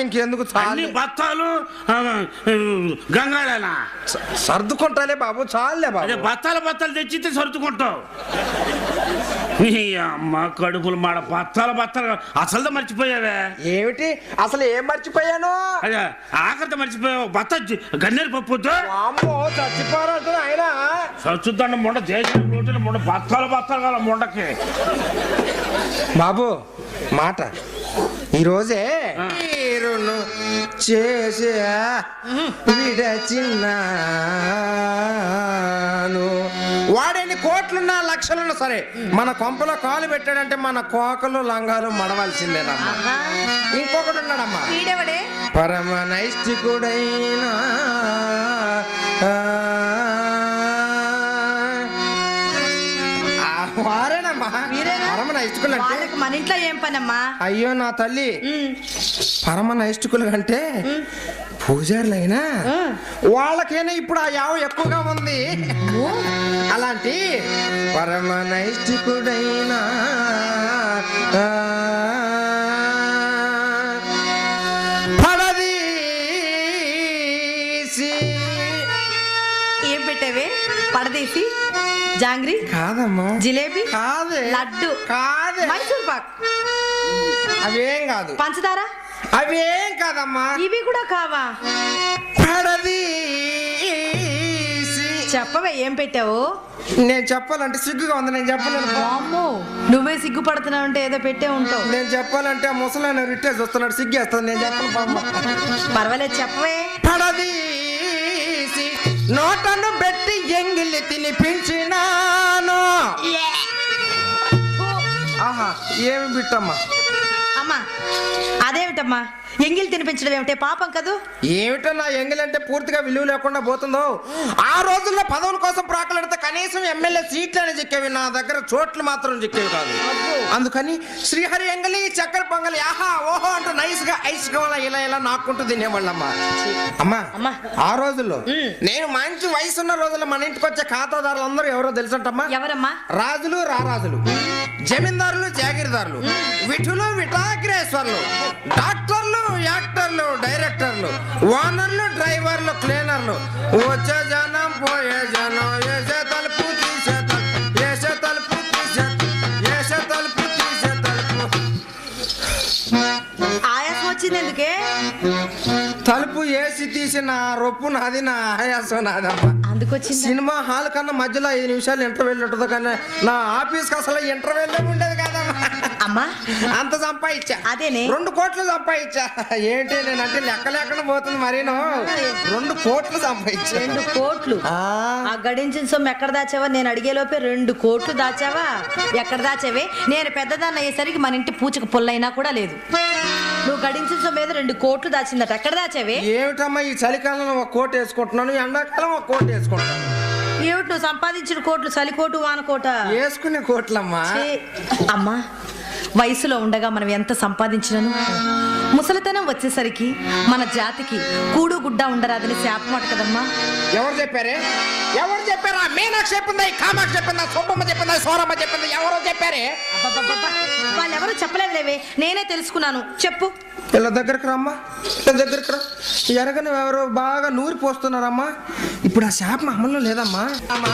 ఇంకెందుకు అన్ని చాలే బత్తాలు స- సర్దుకుంటాలే బాబు చాలే బాబు. బత్తాల బత్తాలు తెచ్చితే సర్దుకుంటావు. నీ అమ్మ కడుపులు మాడ బత్తాల బత్తాలు అసలు మర్చిపోయావే? ఏమిటి? అసలు ఏం మర్చిపోయాను? అదే ఆఖరితో మర్చిపోయావు. బత్త గన్నేరు పప్పుతో అమ్మో చచ్చిపోరంటే ఆయన. సచ్చుద్దండ ముండ దేశం రోజులు ముండ బత్తాలు బత్తాలు కాల ముండకి. బాబు మాట. ఈరోజే ఆ. మీరును చేసే విడచిన్నాను వాడెన్ని కోట్లున్నా లక్షలున్నా సరే మన కొంపలో కాలు పెట్టాడంటే మన కోకలు లంగాలు మడవలసిందేనమ్మా. ఇంకొకటి ఉన్నాడమ్మా పరమ నైష్టికుడైన నైష్టికులు అంటే? వాళ్ళకి మన ఇంట్లో ఏం పనమ్మా? అయ్యో నా తల్లి. ఉమ్, పరమ నైష్టికులు అంటే పూజారులైనా. వాళ్ళకైనా ఇప్పుడు ఆ యావ ఎక్కువగా ఉంది? అలాంటి పరమ నైష్టికుడైన ఆ, పడదీసి. ఏం పెట్టావే? పడదీసి? జాంగ్రీ? కాదమ్మా. జిలేబీ? కాదే. లడ్డు? కాదే. మైసూర్ పాక్? అవేం కాదు. పంచదార? అవేం కాదమ్మా. ఇవి కూడా కావా? పడదీసి. చెప్పవే ఏం పెట్టావు? నేను చెప్పాలంటే సిగ్గుగా ఉంది నేను చెప్పలేను. అమ్మో నువ్వే సిగ్గుపడుతున్నావు అంటే ఏదో పెట్టే ఉంటావు. నేను చెప్పాలంటే ముసలాయన రిట్టేసి వస్తున్నాడు సిగ్గేస్తుంది నేను చెప్పను పాపం. పర్వాలేదు చెప్పవే. పడదీసి. నోటను పెట్టి ఎంగిలి తినిపించినాను. ఆహా ఏమి బిట్టమ్మా? అమ్మా. అదేమిటమ్మా? ఎంగిల్ తినిపించడం ఏమిటే? పాపం కదూ? ఏమిటో నా ఎంగిలంటే పూర్తిగా విలువ లేకుండా పోతుందో? ఆ రోజుల్లో పదవుల కోసం ప్రాకలాడితే కనీసం ఎమ్మెల్యే సీట్లని చిక్కేవి. నా దగ్గర చోట్లు మాత్రం చిక్కేవి కాదు. అందుకని శ్రీహరి ఎంగలి చక్కెర పొంగలి ఆహా ఓహో అంటూ నైస్గా ఐస్గా ఇలా ఇలా నాకుంటూ తినేవాళ్ళమ్మా. అమ్మా అమ్మా. ఆ రోజుల్లో. నేను మంచి వయసున్న రోజుల్లో మన ఇంటికి వచ్చే ఖాతాదారులు అందరూ ఎవరో తెలుసంటమ్మా? ఎవరమ్మా? రాజులు రారాజులు జమీందారులు జాగీర్దారులు విఠులు విఠాగ్రేశ్వర్లు. డాక్టర్లు యాక్టర్లు డైరెక్టర్లు ఓనర్లు డ్రైవర్లు క్లీనర్లు. వచ్చే జనం పోయే జనం వేసే తలుపు తీసే తలుపు వేసే తలుపు తీసే వేసే తలుపు తీసే తలుపు. ఆయాసం వచ్చింది ఎందుకే? తలుపు వేసి తీసిన రొప్పు నాది నా ఆయాసం నాదమ్మా. అందుకొచ్చింది సినిమా హాల్ కన్నా మధ్యలో ఐదు నిమిషాలు ఇంటర్వెల్ ఉంటుందో కానీ నా ఆఫీస్కి అసలు ఇంటర్వెల్ ఉండేది కాదమ్మా. అమ్మా. అంత సంపాదించా. అదేనే. రెండు కోట్లు సంపాదించా. ఏంటి నేను అంటే లెక్క లేకుండా పోతుంది మరీను. రెండు కోట్లు సంపాదించా. రెండు కోట్లు. ఆ, గడించిన సొమ్ము ఎక్కడ దాచావా? నేను అడిగే లోపే రెండు కోట్లు దాచావా? ఎక్కడ దాచావే? నేను పెద్దదాన్ని అయ్యేసరికి మన ఇంటి పూచకు పుల్లైనా కూడా లేదు. నువ్వు గడించిన సొమ్ము ఏదో రెండు కోట్లు దాచిందట. ఎక్కడ దాచావే? ఏమిటమ్మా ఈ చలికాలంలో ఒక కోట్ వేసుకుంటున్నాను ఎండాకాలం ఒక కోట్ వేసుకుంటాను ఏమిటి నువ్వు సంపాదించిన కోట్లు చలికోటు వానకోట? వేసుకునే కోట్లమ్మా. అమ్మా వయసులో ఉండగా మనం ఎంత సంపాదించినను? ముసలితనం వచ్చేసరికి మన జాతికి కూడు గుడ్డ ఉండరాదని శాపమాట కదమ్మా. ఎవరు చెప్పారే? ఎవరు చెప్పారా? మీనాక్షి చెప్పిందా? కామాక్షి చెప్పిందా? సుబ్బమ్మ చెప్పిందా? సోరమ్మ చెప్పిందా? ఎవరో చెప్పారే? వాళ్ళెవరూ చెప్పలేదులేవే నేనే తెలుసుకున్నాను. చెప్పు. వీళ్ళ దగ్గరకు రమ్మా. వీళ్ళ దగ్గరకు రా. ఎరగని ఎవరో బాగా నూరి పోస్తున్నారమ్మా ఇప్పుడు ఆ శాపం అమల్లో లేదమ్మా. అమ్మా,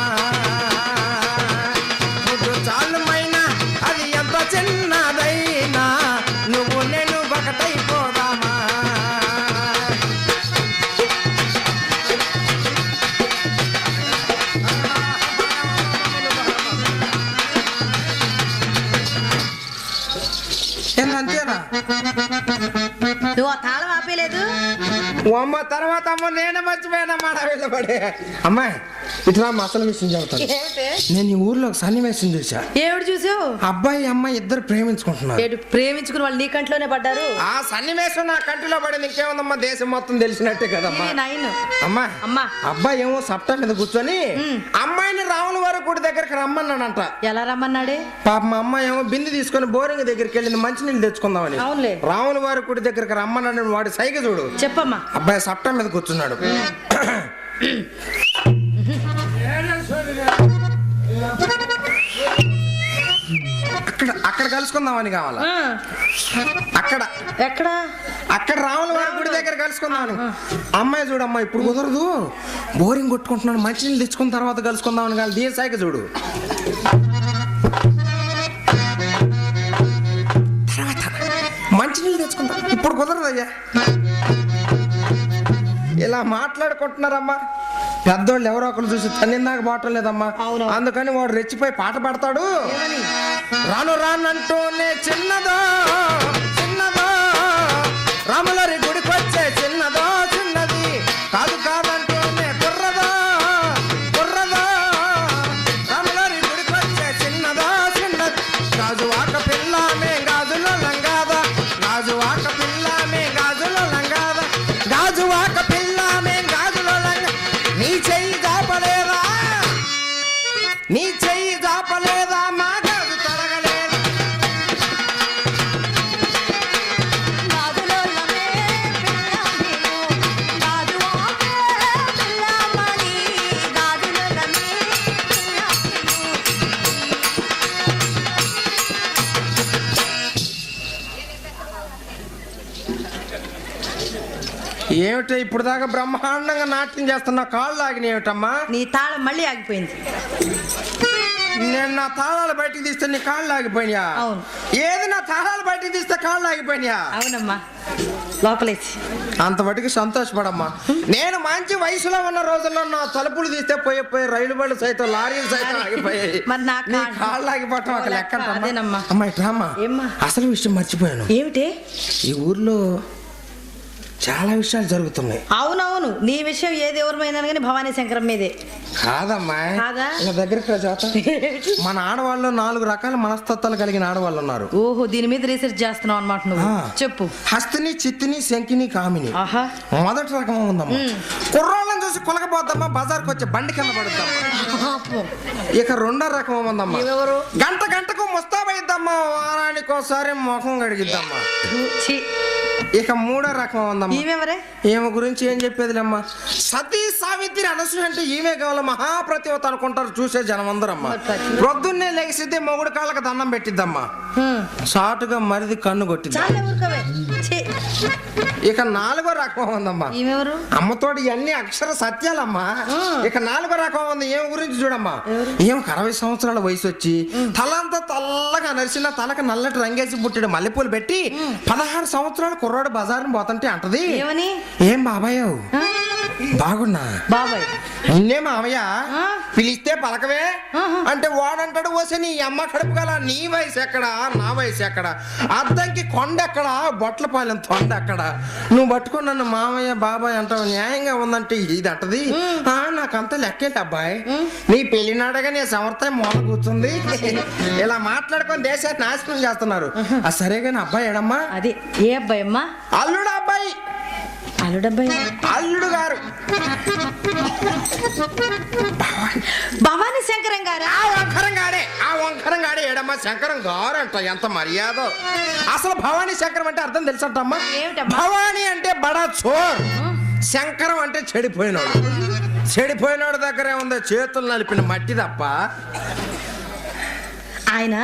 ఏంటంతేనా నువ్వు ఆ తాళం ఆపేలేదు అమ్మ తర్వాత అమ్మ నేను మర్చిపోయానమ్మా నా వెళ్ళబడి అమ్మాయి ఇట్లా మా అసలు విషయం చెబుతాను. ఏమిటి? నేను ఈ ఊర్లో ఒక సన్నివేశం చూసా ఏమిటి చూసావు అబ్బాయి అమ్మాయి ఇద్దరు ప్రేమించుకుంటున్నారు. ఏడు ప్రేమించుకుని వాళ్ళు నీ కంట్లోనే పడ్డారు. ఆ సన్నివేశం నా కంటిలో పడింది. ఇంకేముందమ్మా? దేశం మొత్తం తెలిసినట్టే కదమ్మా. ఇది నైన్. అమ్మా అమ్మా. అబ్బాయి ఏమో సప్తా మీద కూర్చొని. అమ్మాయిని గుడి దగ్గరికి రమ్మన్నాడంట. ఎలా రమ్మన్నాడే? పాప మా అమ్మాయి ఏమో బింది తీసుకొని బోరింగ్ దగ్గరికి వెళ్ళింది మంచినీళ్ళు తెచ్చుకుందామని. అవునులే. రాముల వారి గుడి దగ్గరికి రమ్మన్నాడు వాడి సైగ చూడు. చెప్పమ్మా. అబ్బాయి సప్తా మీద కూర్చున్నాడు. అక్కడ అక్కడ కలుసుకుందామని కావాలా? అక్కడ. ఎక్కడ? అక్కడ రాముల వారి గుడి దగ్గర కలుసుకుందామని. అమ్మాయి చూడమ్మా ఇప్పుడు కుదరదు. బోరింగ్ కొట్టుకుంటున్నాను మంచినీళ్ళు తెచ్చుకున్న తర్వాత కలుసుకుందామని కాదు దీని సాయిక చూడు. తర్వాత మంచినీళ్ళు తెచ్చుకుందాం ఇప్పుడు కుదరదు అయ్యా. ఇలా మాట్లాడుకుంటున్నారమ్మా. పెద్దోళ్ళు ఎవరో ఒకరు చూసి తన్నిందాక బాటం లేదమ్మా. అందుకని వాడు రెచ్చిపోయి పాట పాడతాడు? రాను రానంటూనే చిన్నదో ఏమిటో ఇప్పుడు దాకా బ్రహ్మాండంగా నాట్యం చేస్తున్న కాళ్ళు ఆగిన ఏమిటమ్మా? నీ తాళం మళ్ళీ ఆగిపోయింది. నేను నా తాళాలు బయటికి తీస్తే నీ కాళ్ళు ఆగిపోయినా అవును. ఏది నా తాళాలు బయటికి తీస్తే కాళ్ళు ఆగిపోయినా అవునమ్మా. లోపలేసి. అంతవరకు సంతోషపడమ్మా. నేను మంచి వయసులో ఉన్న రోజుల్లో నా తలుపులు తీస్తే పోయి పోయి రైలు బళ్ళు సైతం లారీలు సైతం ఆగిపోయాయి. మరి నా కాళ్ళు- ఆగిపోవటం ఒక లెక్క అంటమ్మా. అదేనమ్మా. అమ్మా ఇట్రామ్మా ఏమ్మా? అసలు విషయం మర్చిపోయాను. ఏమిటి? ఈ ఊర్లో చాలా విషయాలు జరుగుతున్నాయి. అవునవును నీ విషయం ఏది ఎవరిమైనా కానీ భవానీ శంకరం మీదే. కాదమ్మా. కాదా? ఇలా దగ్గరికి రా జాత. మన ఆడవాళ్ళు నాలుగు రకాల మనస్తత్వాలు కలిగిన ఆడవాళ్ళు ఉన్నారు. ఓహో దీని మీద రీసెర్చ్ చేస్తున్నావు అనమాట నువ్వు. ఆ. చెప్పు. హస్తిని చిత్తిని శంకిని కామిని. ఆహా. మొదటి రకం ఉందమ్మా. కుర్రోళ్ళని చూసి కులకపోద్దమ్మా బజార్కి వచ్చి బండి కింద అబ్బో. ఇక రెండో రకం ఉందమ్మా. ఎవరెవరు? గంట గంటకు ముస్తాబైద్దమ్మా వారానికి ఒకసారి ముఖం కడిగిద్దమ్మా. ఛీ, ఇక మూడో రకం ఉందమ్మా. ఈమెవరే? ఈమె గురించి ఏం చెప్పేదిలేమ్మా? సతీ సావిత్రి అనసూయ అంటే ఈమె కావాలి? మహాప్రతివత అనుకుంటారు చూసే జనం అందరమ్మా? ప్రొద్దున్నే లెగిసిద్దే మొగుడు కాళ్ళకి దండం పెట్టిద్దమ్మా. సాటుగా మరిది కన్ను కొట్టిద్ది ఛీ, ఇక నాలుగో రకం ఉందమ్మా. అమ్మతోటి ఇవన్నీ అక్షర సత్యాలమ్మా. ఇక నాలుగో రకం ఉంది ఏం గురించి చూడమ్మా. ఏం అరవై సంవత్సరాల వయసు వచ్చి తలంతా తెల్లగా నరిసిన తలకు నల్లటి రంగేసి పుట్టాడు మల్లెపూలు పెట్టి పదహారు సంవత్సరాలు కుర్రాడు బజారుని పోతంటే అంటది. ఏమని? ఏం బాబాయ్? బాగున్నా. బాబాయ్. నిన్నే మామయ్య? పిలిస్తే పలకవే. అంటే వాడంటాడు ఓసే నీ అమ్మ కడుపు గల నీ వయసు ఎక్కడ నా వయసు ఎక్కడ? అద్దంకి కొండ ఎక్కడ బొట్లపాలెం తొండ ఎక్కడ? నువ్వు పట్టుకుని నన్ను మామయ్య బాబాయ్ అంటావు న్యాయంగా ఉందంటే ఇది అంటది ఆ, నాకంత లెక్కేది అబ్బాయి? నీ పెళ్ళినాడగా నీ సమర్థం మూల కూర్చుంది ఇలా మాట్లాడుకొని దేశాన్ని నాశనం చేస్తున్నారు. సరే కానీ అబ్బాయి ఏడమ్మా? అది ఏ అబ్బాయి అమ్మా అల్లుడు అబ్బాయి. అల్లుడబ్బాయి? అల్లుడు గారు. భవానీ శంకరం గారా? ఆ వంకరం గాడే ఆ వంకరం గాడే ఏడమ్మా శంకరం గారు అంట ఎంత మర్యాద. అసలు భవానీ శంకరం అంటే అర్థం తెలుసంటమ్మా? ఏమిటమ్మా? భవానీ అంటే బడా చోర్. శంకరం అంటే చెడిపోయినాడు. చెడిపోయినాడు దగ్గరే ఉంది చేతులు నలిపిన మట్టి తప్ప ఆయన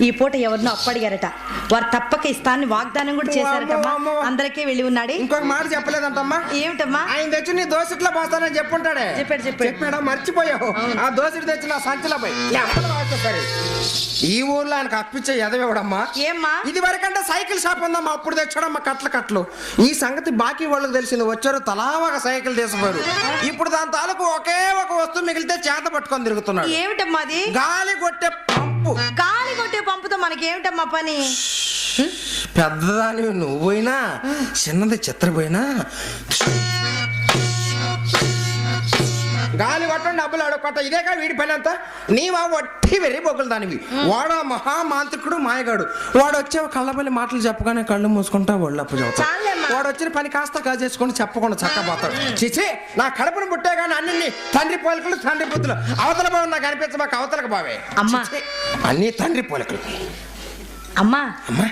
ఈ పూట ఎవరినో అప్పడిగారట. వారు తప్పక ఇస్తానని వాగ్దానం కూడా చేశారటమ్మా. అందరికీ వెళ్ళి ఉన్నాడే. ఇంకొక మాట చెప్పలేదంటమ్మా. ఏమిటమ్మా? ఆయన తెచ్చి నీ దోశట్లో పోతానని చెప్పుంటాడే. చెప్పాడు, చెప్పాడు. చెప్పాడా? మర్చిపోయావు. ఆ దోశడు తెచ్చి నా సంచిలో పోయి? ఈ ఊర్లో ఆయనకు అప్పించే ఎదవేవడమ్మా ఏమ్మా? ఇది వరకంటే సైకిల్ షాప్ ఉందమ్మా. అప్పుడు తెచ్చాడమ్మా కట్ల కట్లు. ఈ సంగతి బాకీ వాళ్ళకి తెలిసింది. వచ్చారు తలా ఒక సైకిల్ తీసిపోయారు ఇప్పుడు దాని తాలూకు ఒకే ఒక వస్తువు మిగిలితే చేత పట్టుకొని తిరుగుతున్నాడు. ఏమిటమ్మా అది? గాలి కొట్టే పంపు. గాలి కొట్టే పంపుతో మనకి ఏమిటమ్మా పని పెద్దదాని నువ్వు పోయినా చిన్నది చిత్రపోయినా గాలి కొట్టండి డబ్బులు అడగొట్ట ఇదేగా వీడి పని అంతా. నీవా వట్టి వెర్రి బొగ్గులు దానివి. వాడు మహామాంత్రికుడు మాయగాడు. వాడు వచ్చే కళ్ళబల్లి మాటలు చెప్పగానే కళ్ళు మూసుకుంటా ఒళ్ళు అప్పు. వాడు వచ్చిన పని కాస్త కాజేసుకొని చెప్పకుండా చక్కపోతాడు చిచి నా కడుపును పుట్టే కానీ అన్ని తండ్రి పోలికలు తండ్రి బుద్ధులు. అవతల బాబు నాకు అనిపించమాక అవతలకు బావే. అన్ని తండ్రి పోలికలు. అమ్మా అమ్మా.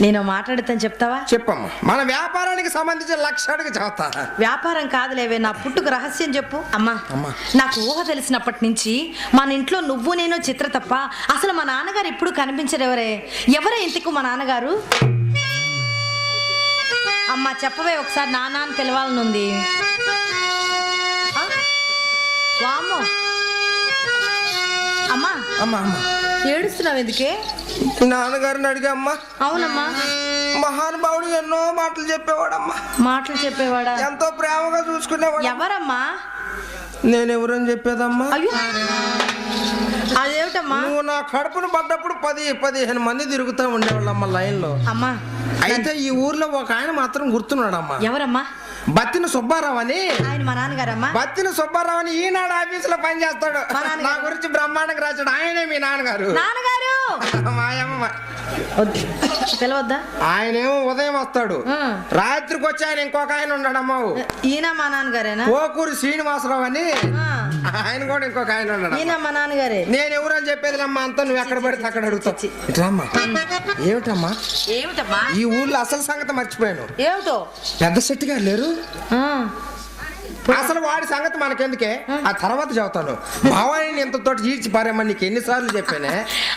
నేను మాట్లాడుతాను చెప్తావా? చెప్పమ్మా. మన వ్యాపారానికి సంబంధించిన లక్ష్యానికి చెబుతా. వ్యాపారం కాదులేవే నా పుట్టుక రహస్యం చెప్పు. అమ్మా అమ్మా. నాకు ఊహ తెలిసినప్పటి నుంచి మన ఇంట్లో నువ్వు నేను చిత్ర తప్ప అసలు మా నాన్నగారు ఎప్పుడు కనిపించరు ఎవరే? ఎవరే ఇంతకు మా నాన్నగారు? అమ్మా చెప్పవే ఒకసారి నాన్న అని పిలవాలనుంది? వామ్మో. అమ్మా అమ్మా అమ్మా. ఏడుస్తున్నావు ఎందుకే? నాన్నగారిని అడిగా అమ్మా అవునమ్మా. మహానుభావుడు ఎన్నో మాటలు చెప్పేవాడమ్మా. మాటలు చెప్పేవాడా? ఎంతో ప్రేమగా చూసుకునేవాడు. ఎవరమ్మా? నేను ఎవరని చెప్పేదమ్మా? అయ్యో. అదేమిటమ్మా? నువ్వు నా కడుపును పడ్డప్పుడు పది పదిహేను మంది తిరుగుతూ ఉండేవాళ్ళమ్మ లైన్లో. అమ్మా. అయితే ఈ ఊర్లో ఒక ఆయన మాత్రం గుర్తున్నాడమ్మా. ఎవరమ్మా? బత్తిన సుబ్బారావు అని. ఆయన మా నాన్నగారమ్మా. బత్తిన సుబ్బారావు అని ఈనాడు ఆఫీసులో పనిచేస్తాడు. మా నాన్నగారు. నా గురించి బ్రహ్మాండంగా రాశాడు. ఆయనే మీ నాన్నగారు. నాన్నగారు! మాయమ్మ. పిలవద్దా ఆయనేమో ఉదయం వస్తాడు. రాత్రికి వచ్చి ఆయన ఇంకొక ఆయన ఉన్నాడమ్మా ఈయన మా నాన్నగారేనా? కోకూరి శ్రీనివాసరావు అని. ఆయన కూడా ఇంకొక ఆయన ఉన్నాడు ఈయన మా నాన్నగారే. నేను ఎవరు అని చెప్పేది అమ్మా అంతా నువ్వు ఎక్కడ పడితే అక్కడ ఇట్రామ్మా ఏమిటమ్మా? ఏమిటమ్మా? ఈ ఊర్లో అసలు సంగతి మర్చిపోయాను. ఏమిటో? పెద్ద శెట్టి గారు లేరు. అసలు వాడి సంగతి మనకెందుకే? ఆ. తర్వాత చెబుతాను. మావాడిని ఇంత తోటి ఈడ్చి పారేమ్మా నీకు ఎన్నిసార్లు చెప్పానే?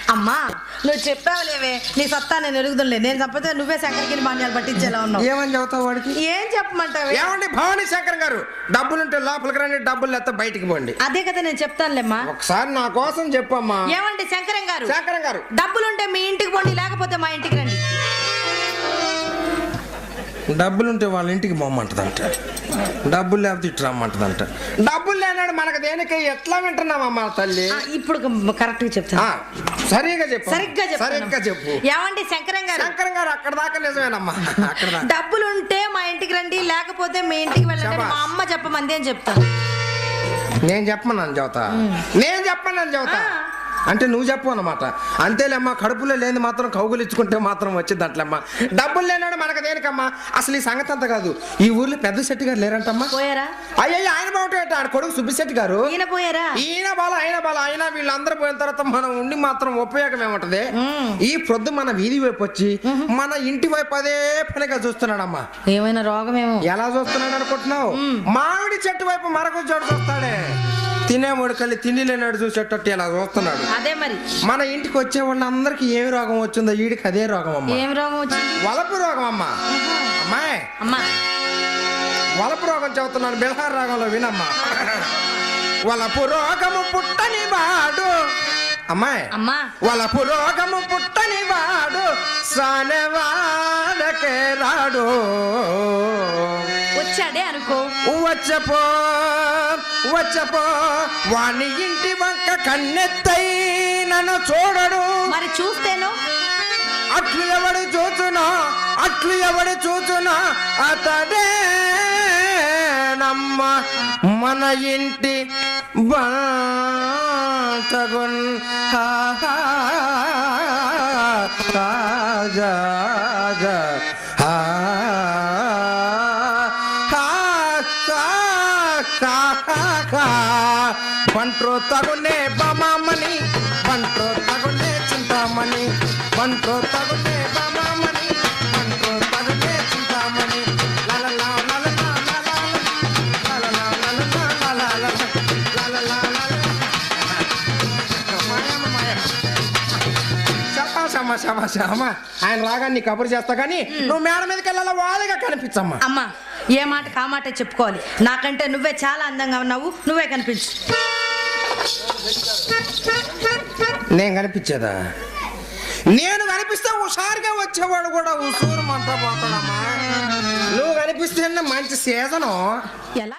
అమ్మా నువ్వు చెప్పావులేవే నీ సత్తా నేను ఎరుగుదలే నేను తప్పితే నువ్వే శంకరగిరి మాన్యాలు పట్టించేలా ఉన్నావు. ఏమని చెబుతావు వాడికి? ఏం చెప్పమంటావే? ఏమండి భవానీ శంకర్ గారు డబ్బులుంటే లోపలికి రండి డబ్బులు లేకపోతే బయటికి పోండి. అదే కదా నేను చెప్తానులేమ్మా. ఒకసారి నా కోసం చెప్పమ్మా. ఏమండి శంకరం గారు? శంకరం గారు. డబ్బులుంటే మీ ఇంటికి పోండి లేకపోతే మా ఇంటికి రండి. డబ్బులుంటే వాళ్ళ ఇంటికి పోమ్మంటదంట డబ్బులు లేకపోతే ఇటు రమ్మంటదంట డబ్బులు లేనాడు మనకు దేనికి ఎట్లా వింటున్నామమ్మా తల్లి? ఇప్పుడు కరెక్ట్గా చెప్తాను. ఆ, సరిగ్గా చెప్పు. సరిగ్గా చెప్తాను సరిగ్గా చెప్పు. ఏమండి శంకరం గారు? శంకరం గారు అక్కడ దాకా నిజమేనమ్మా. అక్కడ దాకా. డబ్బులుంటే మా ఇంటికి రండి లేకపోతే మీ ఇంటికి వెళ్ళండి. మా అమ్మ చెప్పమంది అని చెప్తాను. నేను చెప్పమన్నాను చెబుతా నేను చెప్పమన్నాను ఆ. అంటే నువ్వు చెప్పు అన్నమాట. అంతేలేమ్మా కడుపులో లేని మాత్రం కౌగులిచ్చుకుంటే మాత్రం వచ్చింది అట్లమ్మా డబ్బులు లేనాడు మనకు దేనికమ్మా? అసలు ఈ సంగతి అంతా కాదు. ఈ ఊర్లో పెద్ద శెట్టి గారు లేరంటమ్మా? పోయారా? అయ్యయ్య ఆయన బాగుంటాయి ఆయన కొడుకు సుబ్బిశెట్టి గారు? ఈయన పోయారా? ఈయన బాల ఆయన బాల ఆయన వీళ్ళందరూ పోయిన తర్వాత మనం ఉండి మాత్రం ఉపయోగం ఏముంటది? ఈ ప్రొద్దు మన వీధి వైపు వచ్చి మన ఇంటి వైపు అదే పనిగా చూస్తున్నాడమ్మా. ఏమైనా రోగమేమో? ఎలా చూస్తున్నాడు అనుకుంటున్నావు? మామిడి చెట్టు వైపు మరొక చోటు చూస్తాడే. తినే ముడకల్లి తిండి లేనాడు చూసేటట్టు ఇలా చూస్తున్నాడు. అదే మరి. మన ఇంటికి వచ్చే వాళ్ళందరికీ ఏమి రోగం వచ్చిందో వీడికి అదే రోగం అమ్మా. ఏం రోగం వచ్చింది? వలపు రోగం అమ్మా. అమ్మాయి. అమ్మా. వలపు రోగం చెబుతున్నాను బిల్హార్ రాగంలో వినమ్మా. వలపు రోగము పుట్టని వాడు. అమ్మాయి. అమ్మా. వలపు రోగము పుట్టని వాడు. సానవాడకే రాడు. అనుకో వచ్చపో వచ్చపో వాణి ఇంటి వంక కన్నెత్తై నన్ను చూడడు మరి చూస్తేను అట్లు ఎవడు చూచునా అట్లు ఎవడు చూచునా అతడే నమ్మ మన ఇంటి బాటగున్ హా, పంట్రో తగునే బమామని పంట్రో తగునే చింతామణి పంట్రో తగునే బమామని పంట్రో తగునే చింతామణి అమ్మ. ఆయన రాగా నీ కబురు చేస్తా కానీ నువ్వు మేడ మీదకి వెళ్ళాలా వాదిగా కనిపించమ్మా అమ్మా ఏ మాట కా మాట చెప్పుకోవాలి నాకంటే నువ్వే చాలా అందంగా ఉన్నావు నువ్వే కనిపించు నేను కనిపించేదా? నేను కనిపిస్తే హుషారుగా వచ్చేవాడు కూడా ఉసూరు మంట పోతాడమ్మా. నువ్వు కనిపిస్తే మంచి సీజను. ఎలా